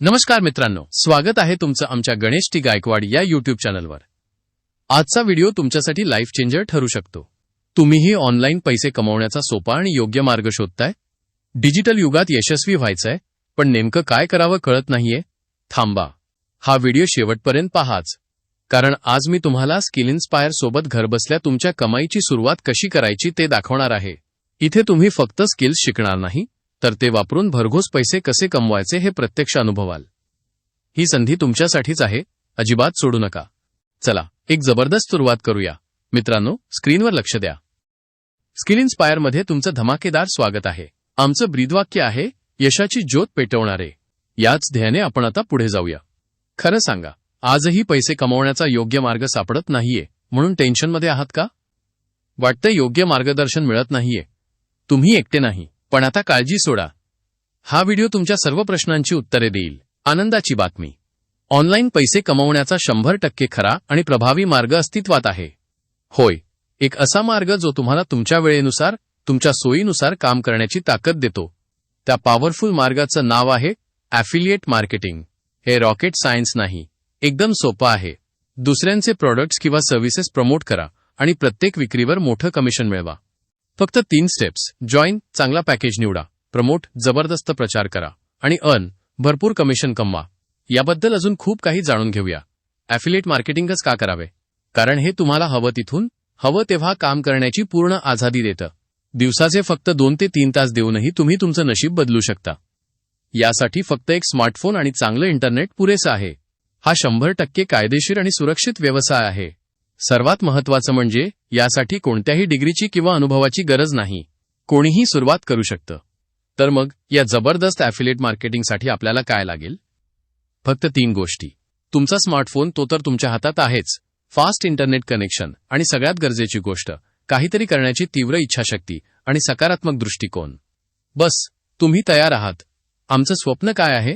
नमस्कार मित्रांनो स्वागत आहे तुमचं आमच्या गणेश टी गायकवाड या युट्यूब चॅनलवर. आजचा व्हिडिओ तुमच्यासाठी लाईफ चेंजर ठरू शकतो. तुम्हीही ऑनलाईन पैसे कमवण्याचा सोपा आणि योग्य मार्ग शोधताय? डिजिटल युगात यशस्वी व्हायचंय पण नेमकं काय करावं कळत नाहीये? थांबा. हा व्हिडिओ शेवटपर्यंत पाहाच कारण आज मी तुम्हाला स्किल इन्स्पायर सोबत घरबसल्या तुमच्या कमाईची सुरुवात कशी करायची ते दाखवणार आहे. इथे तुम्ही फक्त स्किल्स शिकणार नाही तर ते वापरून भरघोस पैसे कसे कमवायचे हे प्रत्यक्ष अनुभवाल. ही संधी तुमच्यासाठीच आहे अजिबात सोडू नका. चला एक जबरदस्त सुरुवात करूया. मित्रांनो स्क्रीनवर लक्ष द्या. स्किल इन्स्पायरमध्ये तुमचं धमाकेदार स्वागत आहे. आमचं ब्रीदवाक्य आहे यशाची ज्योत पेटवणारे. याच ध्येयाने आपण आता पुढे जाऊया. खरं सांगा आजही पैसे कमवण्याचा योग्य मार्ग सापडत नाहीये म्हणून टेन्शनमध्ये आहात का? वाटतं योग्य मार्गदर्शन मिळत नाहीये. तुम्ही एकटे नाही. पण आता काळजी सोडा. हा व्हिडिओ तुमच्या सर्व प्रश्नांची उत्तरे देईल. आनंदाची बातमी. ऑनलाईन पैसे कमवण्याचा शंभर टक्के खरा आणि प्रभावी मार्ग अस्तित्वात आहे. होय एक असा मार्ग जो तुम्हाला तुमच्या वेळेनुसार तुमच्या सोयीनुसार काम करण्याची ताकद देतो. त्या पॉवरफुल मार्गाचं नाव आहे ॲफिलिएट मार्केटिंग हे रॉकेट सायन्स नाही. एकदम सोपं आहे. दुसऱ्यांचे प्रॉडक्ट्स किंवा सर्व्हिसेस प्रमोट करा आणि प्रत्येक विक्रीवर मोठं कमिशन मिळवा. फक्त तीन स्टेप्स जॉईन चांगला पॅकेज निवडा. प्रमोट जबरदस्त प्रचार करा. आणि अर्न भरपूर कमिशन कमवा. याबद्दल अजून खूप काही जाणून घेऊया. ॲफिलेट मार्केटिंगच का करावे? कारण हे तुम्हाला हवं तिथून हवं तेव्हा काम करण्याची पूर्ण आझादी देतं. दिवसाचे फक्त दोन ते तीन तास देऊनही तुम्ही तुमचं नशीब बदलू शकता. यासाठी फक्त एक स्मार्टफोन आणि चांगलं इंटरनेट पुरेसं आहे. हा शंभर टक्के कायदेशीर आणि सुरक्षित व्यवसाय आहे. सर्वात महत्वाचं म्हणजे यासाठी कोणत्याही डिग्रीची किंवा अनुभवाची गरज नाही. कोणीही सुरुवात करू शकतं. तर मग या जबरदस्त ॲफिलेट मार्केटिंगसाठी आपल्याला काय लागेल? फक्त तीन गोष्टी. तुमचा स्मार्टफोन तो तर तुमच्या हातात आहेच. फास्ट इंटरनेट कनेक्शन आणि सगळ्यात गरजेची गोष्ट काहीतरी करण्याची तीव्र इच्छाशक्ती आणि सकारात्मक दृष्टिकोन. बस तुम्ही तयार आहात. आमचं स्वप्न काय आहे?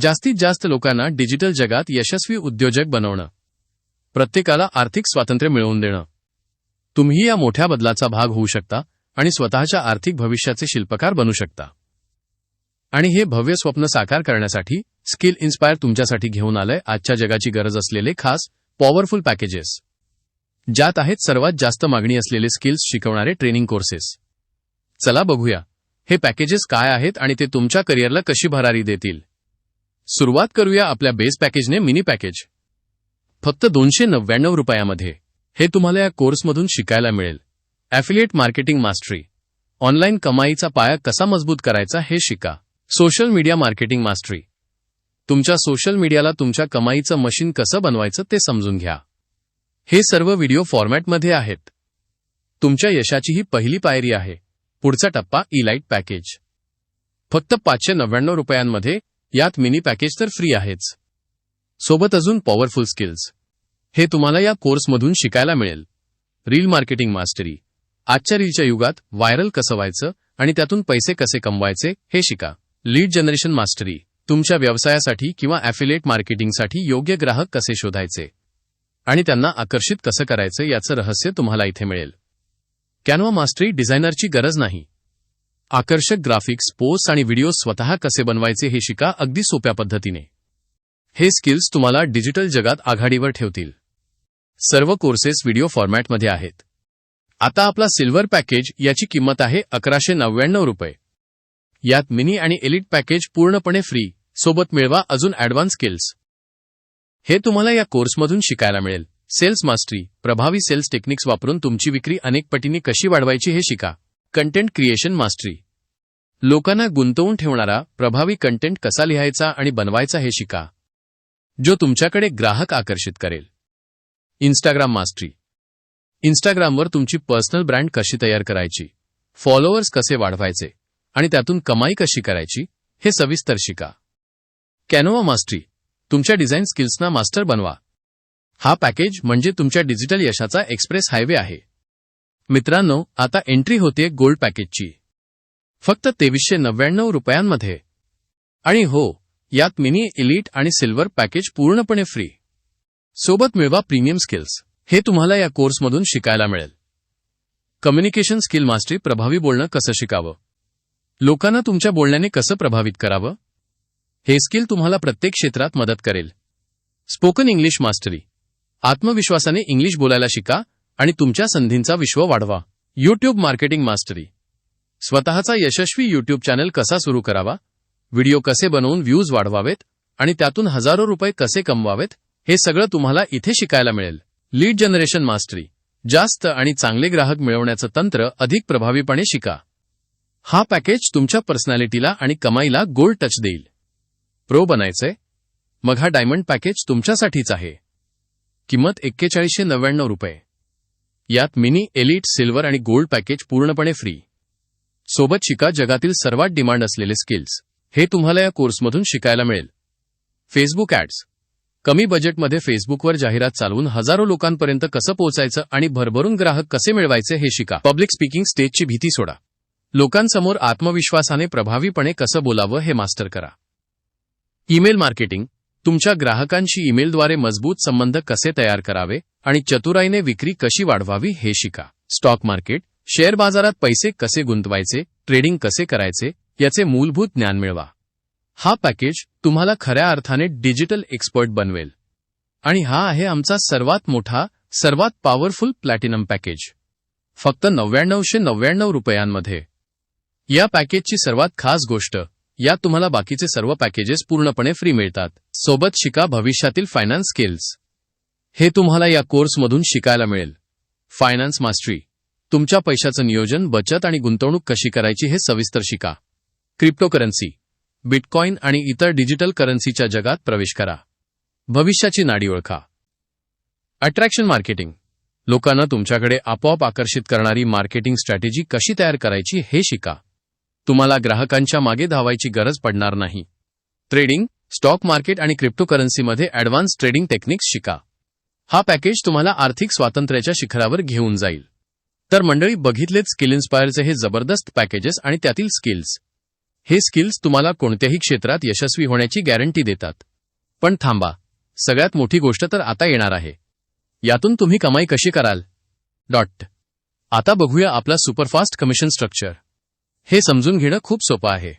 जास्तीत जास्त लोकांना डिजिटल जगात यशस्वी उद्योजक बनवणं. प्रत्येकाला आर्थिक स्वातंत्र्य मिळवून देणं. तुम्ही या मोठ्या बदलाचा भाग होऊ शकता आणि स्वतःच्या आर्थिक भविष्याचे शिल्पकार बनू शकता. आणि हे भव्य स्वप्न साकार करण्यासाठी स्किल इन्स्पायर तुमच्यासाठी घेऊन आलंय आजच्या जगाची गरज असलेले खास पॉवरफुल पॅकेजेस. ज्यात आहेत सर्वात जास्त मागणी असलेले स्किल्स शिकवणारे ट्रेनिंग कोर्सेस. चला बघूया हे पॅकेजेस काय आहेत आणि ते तुमच्या करिअरला कशी भरारी देतील? सुरुवात करूया आपल्या बेस पॅकेजने मिनी पॅकेज. फक्त दोनशे नव्याण्णव रुपयामध्ये. हे तुम्हाला या कोर्समधून शिकायला मिळेल. ॲफिलिएट मार्केटिंग मास्टरी ऑनलाईन कमाईचा पाया कसा मजबूत करायचा हे शिका. सोशल मीडिया मार्केटिंग मास्टरी तुमच्या सोशल मीडियाला तुमच्या कमाईचं मशीन कसं बनवायचं ते समजून घ्या. हे सर्व व्हिडिओ फॉर्मॅटमध्ये आहेत. तुमच्या यशाची ही पहिली पायरी आहे. पुढचा टप्पा इलाइट पॅकेज फक्त पाचशे नव्याण्णव रुपयांमध्ये यात मिनी पॅकेज तर फ्री आहेच. सोबत अजून पॉवरफुल स्किल्स हे तुम्हाला या कोर्समधून शिकायला मिळेल. रील मार्केटिंग मास्टरी आजच्या रीलच्या युगात व्हायरल कसं व्हायचं आणि त्यातून पैसे कसे कमवायचे हे शिका. लीड जनरेशन मास्टरी तुमच्या व्यवसायासाठी किंवा ॲफिलेट मार्केटिंगसाठी योग्य ग्राहक कसे शोधायचे? आणि त्यांना आकर्षित कसं करायचं याचं रहस्य तुम्हाला इथे मिळेल. कॅनवा मास्टरी डिझायनरची गरज नाही. आकर्षक ग्राफिक्स पोस्ट आणि व्हिडिओ स्वतः कसे बनवायचे हे शिका अगदी सोप्या पद्धतीने. हे स्किल्स तुम्हाला डिजिटल जगात आघाडीवर ठेवतील. सर्व कोर्सेस व्हिडिओ फॉर्मॅटमध्ये आहेत. आता आपला सिल्वर पॅकेज याची किंमत आहे अकराशे नव्याण्णव रुपये. यात मिनी आणि एलिट पॅकेज पूर्णपणे फ्री सोबत मिळवा अजून ॲडव्हान्स स्किल्स हे तुम्हाला या कोर्समधून शिकायला मिळेल. सेल्स मास्टरी प्रभावी सेल्स टेक्निक्स वापरून तुमची विक्री अनेक पटींनी कशी वाढवायची हे शिका. कंटेंट क्रिएशन मास्टरी लोकांना गुंतवून ठेवणारा प्रभावी कंटेंट कसा लिहायचा आणि बनवायचा हे शिका. जो तुमच्याकडे ग्राहक आकर्षित करेल. इंस्टाग्राम मास्टरी इंस्टाग्रामवर तुमची पर्सनल ब्रँड कशी तयार करायची? फॉलोअर्स कसे वाढवायचे? आणि त्यातून कमाई कशी करायची? हे सविस्तर शिका. कॅनोवा मास्टरी तुमच्या डिझाईन स्किल्सना मास्टर बनवा. हा पॅकेज म्हणजे तुमच्या डिजिटल यशाचा एक्सप्रेस हायवे आहे. मित्रांनो आता एंट्री होतीये गोल्ड पॅकेजची फक्त तेवीसशे नव्याण्णव रुपयांमध्ये. आणि हो यात मिनी इलिट आणि सिल्वर पॅकेज पूर्णपणे फ्री. सोबत मिळवा प्रीमियम स्किल्स. हे तुम्हाला या कोर्समधून शिकायला मिळेल. कम्युनिकेशन स्किल मास्टरी प्रभावी बोलणं कसं शिकावं? लोकांना तुमच्या बोलण्याने कसं प्रभावित करावं? हे स्किल तुम्हाला प्रत्येक क्षेत्रात मदत करेल. Spoken English mastery. आत्मविश्वासाने इंग्लिश बोलायला शिका आणि तुमच्या संधींचा विश्व वाढवा. YouTube marketing mastery. स्वतःचा यशस्वी यूट्यूब चॅनल कसा सुरू करावा? व्हिडिओ कसे बनवून व्ह्यूज वाढवावेत आणि त्यातून हजारो रुपये कसे कमवावेत हे सगळं तुम्हाला इथे शिकायला मिळेल. Lead generation mastery. जास्त आणि चांगले ग्राहक मिळवण्याचं तंत्र अधिक प्रभावीपणे शिका. हा पॅकेज तुमच्या पर्सनॅलिटीला आणि कमाईला गोल्ड टच देईल. प्रो बनायचंय. मग हा डायमंड पॅकेज तुमच्यासाठीच आहे. किंमत एक्केचाळीसशे नव्याण्णव रुपये. यात मिनी एलिट सिल्वर आणि गोल्ड पॅकेज पूर्णपणे फ्री. सोबत शिका जगातील सर्वात डिमांड असलेले स्किल्स. हे तुम्हाला या कोर्समधून शिकायला मिळेल. फेसबुक ॲड्स कमी बजेटमध्ये फेसबुकवर जाहिरात चालवून हजारो लोकांपर्यंत कसं पोहोचायचं आणि भरभरून ग्राहक कसे मिळवायचे हे शिका. पब्लिक स्पीकिंग स्टेजची भीती सोडा. लोकांसमोर आत्मविश्वासाने प्रभावीपणे कसं बोलावं हे मास्टर करा. ईमेल मार्केटिंग तुमच्या ग्राहकांशी ईमेलद्वारे मजबूत संबंध कसे तयार करावे आणि चतुराईने विक्री कशी वाढवावी हे शिका. स्टॉक मार्केट शेअर बाजारात पैसे कसे गुंतवायचे ट्रेडिंग कसे करायचे याचे मूलभूत ज्ञान मिळवा. हा पॅकेज तुम्हाला खऱ्या अर्थाने डिजिटल एक्सपर्ट बनवेल. आणि हा आहे आमचा सर्वात मोठा सर्वात पॉवरफुल प्लॅटिनम पॅकेज. फक्त नव्याण्णवशे नव्याण्णव रुपयांमध्ये. या पॅकेजची सर्वात खास गोष्ट यात तुम्हाला बाकीचे सर्व पॅकेजेस पूर्णपणे फ्री मिळतात. सोबत शिका भविष्यातील फायनान्स स्किल्स. हे तुम्हाला या कोर्समधून शिकायला मिळेल. Finance mastery. तुमच्या पैशाचं नियोजन बचत आणि गुंतवणूक कशी करायची हे सविस्तर शिका. क्रिप्टोकरन्सी. बिटकॉइन आणि इतर डिजिटल करन्सीच्या जगात प्रवेश करा. भविष्याची नाडी ओळखा. Attraction marketing. लोकांना तुमच्याकडे आपोआप आकर्षित करणारी मार्केटिंग स्ट्रॅटेजी कशी तयार करायची हे शिका. तुम्हाला ग्राहकांच्या मागे धावायची गरज पडणार नाही. ट्रेडिंग स्टॉक मार्केट आणि क्रिप्टोकरन्सीमध्ये ॲडव्हान्स ट्रेडिंग टेक्निक्स शिका. हा पॅकेज तुम्हाला आर्थिक स्वातंत्र्याच्या शिखरावर घेऊन जाईल. तर मंडळी बघितलेच स्किल इन्स्पायरचे हे जबरदस्त पॅकेजेस आणि त्यातील स्किल्स. हे स्किल्स तुम्हाला कोणत्याही क्षेत्रात यशस्वी होण्याची गॅरंटी देतात. पण थांबा. सगळ्यात मोठी गोष्ट तर आता येणार आहे. यातून तुम्ही कमाई कशी कराल? डॉट. आता बघूया आपला सुपरफास्ट कमिशन स्ट्रक्चर हे समजून घेणं खूप सोपं आहे.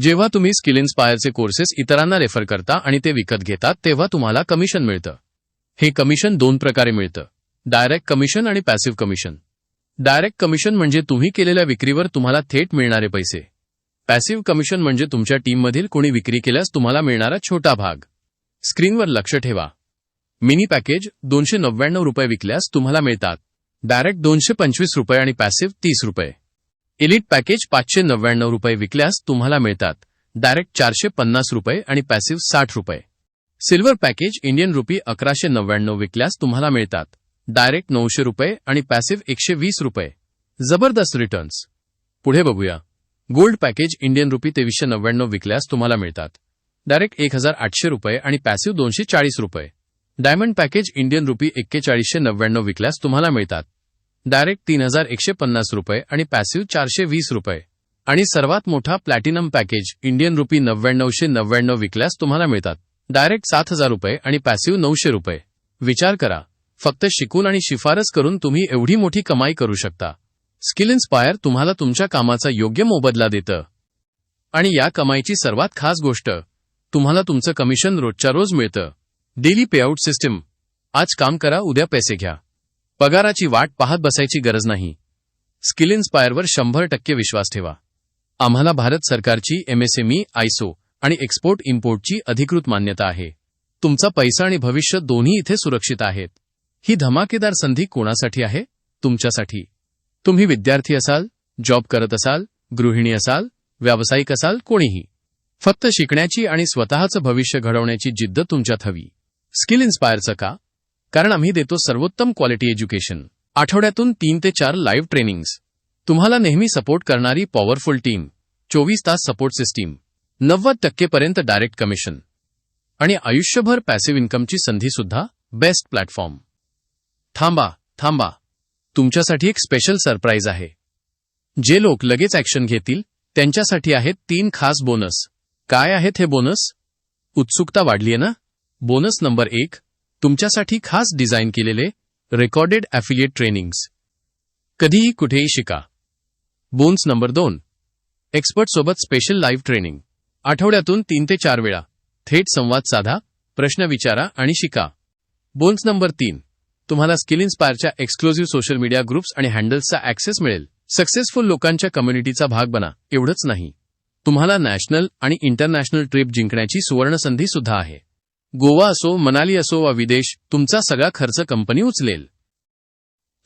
जेव्हा तुम्ही स्किल इन्स्पायरचे कोर्सेस इतरांना रेफर करता आणि ते विकत घेतात तेव्हा तुम्हाला कमिशन मिळतं. हे कमिशन दोन प्रकारे मिळतं. डायरेक्ट कमिशन आणि पॅसिव्ह कमिशन डायरेक्ट कमिशन म्हणजे तुम्ही केलेल्या विक्रीवर तुम्हाला थेट मिळणारे पैसे. पॅसिव्ह कमिशन म्हणजे तुमच्या टीममधील कोणी विक्री केल्यास तुम्हाला मिळणारा छोटा भाग. स्क्रीनवर लक्ष ठेवा. मिनी पॅकेज दोनशे नव्याण्णव रुपये विकल्यास तुम्हाला मिळतात. डायरेक्ट दोनशे पंचवीस रुपये आणि पॅसिव्ह तीस रुपये. एलिट पॅकेज पाचशे नव्याण्णव रुपये विकल्यास तुम्हाला मिळतात. डायरेक्ट चारशे पन्नास रुपये आणि पॅसिव्ह साठ रुपये. सिल्वर पॅकेज इंडियन रुपी अकराशे नव्याण्णव विकल्यास तुम्हाला मिळतात. डायरेक्ट नऊशे रुपये आणि पॅसिव्ह एकशे वीस रुपये. जबरदस्त रिटर्न्स पुढे बघूया. गोल्ड पॅकेज इंडियन रुपी तेवीसशे नव्याण्णव विकल्यास तुम्हाला मिळतात. डायरेक्ट एक हजार आठशे रुपये आणि पॅसिव्ह दोनशे चाळीस रुपये. डायमंड पॅकेज इंडियन रुपी एक्केचाळीसशे नव्याण्णव विकल्यास तुम्हाला मिळतात. डायरेक्ट तीन हजार एकशे पन्नास रुपये आणि पॅसिव्ह चारशे वीस रुपये. आणि सर्वात मोठा प्लॅटिनम पॅकेज इंडियन रुपी नव्याण्णवशे नव्याण्णव विकल्यास तुम्हाला मिळतात. डायरेक्ट सात हजार रुपये आणि पॅसिव्ह नऊशे रुपये. विचार करा. फक्त शिकून आणि शिफारस करून तुम्ही एवढी मोठी कमाई करू शकता. स्किल इन्स्पायर तुम्हाला तुमच्या कामाचा योग्य मोबदला देतं. आणि या कमाईची सर्वात खास गोष्ट तुम्हाला तुमचं कमिशन रोजच्या रोज मिळतं. डेली पेआउट सिस्टीम आज काम करा उद्या पैसे घ्या. पगाराची वाट पाहत बसायची गरज नाही. स्किल इन्स्पायरवर शंभर टक्के विश्वास ठेवा. आम्हाला भारत सरकारची एमएसएमई आयसो आणि एक्सपोर्ट इम्पोर्टची अधिकृत मान्यता आहे. तुमचा पैसा आणि भविष्य दोन्ही इथे सुरक्षित आहेत. ही धमाकेदार संधी कोणासाठी आहे? तुमच्यासाठी. तुम्ही विद्यार्थी असाल जॉब करत असाल गृहिणी असाल व्यावसायिक असाल कोणीही. फक्त शिकण्याची आणि स्वतःचं भविष्य घडवण्याची जिद्द तुमच्यात हवी. स्किल इन्स्पायरचं का? कारण आम्ही देतो सर्वोत्तम क्वालिटी एज्युकेशन आठवड्यातून तीन ते चार लाईव्ह ट्रेनिंग्स तुम्हाला नेहमी सपोर्ट करणारी पॉवरफुल टीम चोवीस तास सपोर्ट सिस्टीम नव्वद टक्केपर्यंत डायरेक्ट कमिशन आणि आयुष्यभर पॅसिव्ह इन्कमची संधीसुद्धा बेस्ट प्लॅटफॉर्म थांबा थांबा. तुमच्यासाठी एक स्पेशल सरप्राईज आहे. जे लोक लगेच ॲक्शन घेतील त्यांच्यासाठी आहेत तीन खास बोनस काय आहेत हे बोनस उत्सुकता वाढलीय ना? बोनस नंबर एक तुमच्यासाठी खास डिझाईन केलेले रेकॉर्डेड ॲफिलिएट ट्रेनिंग्स कधीही कुठेही शिका. बोन्स नंबर दोन एक्सपर्ट सोबत स्पेशल लाईव्ह ट्रेनिंग आठवड्यातून तीन ते चार वेळा. थेट संवाद साधा प्रश्न विचारा आणि शिका. बोन्स नंबर तीन तुम्हाला स्किल इन्स्पायरच्या एक्सक्लुझिव्ह सोशल मीडिया ग्रुप्स आणि हँडल्सचा ऍक्सेस मिळेल. सक्सेसफुल लोकांच्या कम्युनिटीचा भाग बना एवढंच नाही. तुम्हाला नॅशनल आणि इंटरनॅशनल ट्रिप जिंकण्याची सुवर्ण संधी सुद्धा आहे. गोवा असो मनाली असो वा विदेश तुमचा सगळा खर्च कंपनी उचलेल.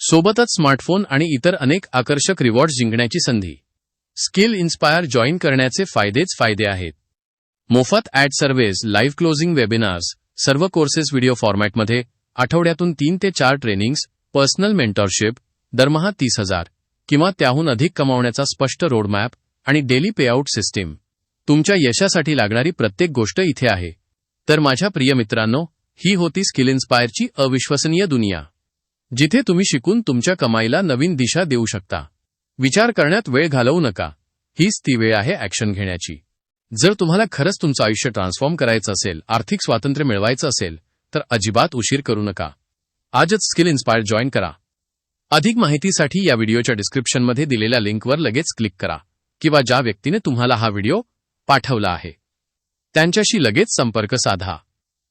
सोबतच स्मार्टफोन आणि इतर अनेक आकर्षक रिवॉर्ड्स जिंकण्याची संधी. स्किल इन्स्पायर जॉईन करण्याचे फायदेच फायदे आहेत. मोफत ad services live closing webinars सर्व कोर्सेस व्हिडिओ फॉर्मॅटमध्ये आठवड्यातून तीन ते चार ट्रेनिंग्स पर्सनल मेंटॉरशिप दरमहा तीस हजार किंवा त्याहून अधिक कमावण्याचा स्पष्ट रोडमॅप आणि डेली पेआउट सिस्टीम तुमच्या यशासाठी लागणारी प्रत्येक गोष्ट इथे आहे. तर माझ्या प्रिय मित्रांनो ही होती स्किल इन्स्पायरची अविश्वसनीय दुनिया. जिथे तुम्ही शिकून तुमच्या कमाईला नवीन दिशा देऊ शकता. विचार करण्यात वेळ घालवू नका. हीच ती वेळ आहे ॲक्शन घेण्याची. जर तुम्हाला खरंच तुमचं आयुष्य ट्रान्सफॉर्म करायचं असेल आर्थिक स्वातंत्र्य मिळवायचं असेल तर अजिबात उशीर करू नका. आजच स्किल इन्स्पायर जॉईन करा. अधिक माहितीसाठी या व्हिडिओच्या डिस्क्रिप्शनमध्ये दिलेल्या लिंकवर लगेच क्लिक करा किंवा ज्या व्यक्तीने तुम्हाला हा व्हिडिओ पाठवला आहे त्यांच्याशी लगेच संपर्क साधा.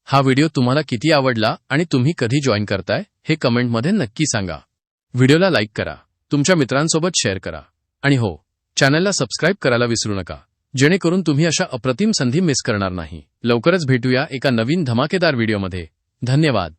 हा व्हिडिओ तुम्हाला किती आवडला आणि तुम्ही कधी जॉईन करताय हे कमेंटमध्ये नक्की सांगा. व्हिडिओला लाईक करा तुमच्या मित्रांसोबत शेअर करा. आणि हो चॅनलला सबस्क्राईब करायला विसरू नका. जेणेकरून तुम्ही अशा अप्रतिम संधी मिस करणार नाही. लवकरच भेटूया एका नवीन धमाकेदार व्हिडिओमध्ये. धन्यवाद.